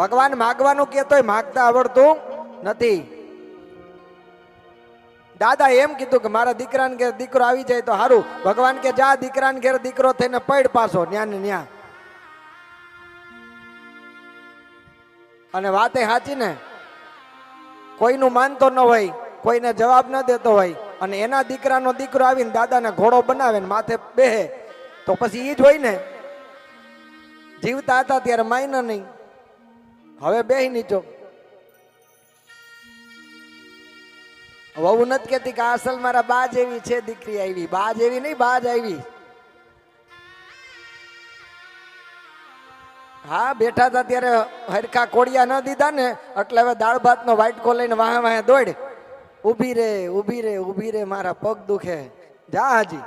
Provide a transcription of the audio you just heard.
ભગવાન માગવાનું કહેતોય માગતા આવડતું નથી. દાદા એમ કીધું કે મારા દીકરાને ઘેર દીકરો આવી જાય તો સારું ભગવાન કે જા દીકરાને ઘેર દીકરો થઈને પડ પાછો, ન્યા ને ન્યા. અને વાતે સાચી ને. કોઈનું માનતો ન હોય, કોઈને જવાબ ન દેતો હોય. અને એના દીકરાનો દીકરો આવીને દાદાને ઘોડો બનાવે ને માથે બેહે. તો પછી એ જ હોય ને. જીવતા હતા ત્યારે માયના નહીં. હવે બે નીચો. વહુ નથી કેતી કે અસલ મારા બા જેવી છે, દીકરી આવી. બા જેવી નહીં, બા જ આવી. હા, બેઠા હતા ત્યારે હરખા કોડિયા ન દીધા ને, એટલે હવે દાળ ભાત નો વાટકો લઈને વાહે વાહે દોડ ઊભી રે ઊભી રે ઊભી રે, મારા પગ દુખે. જા હાજી.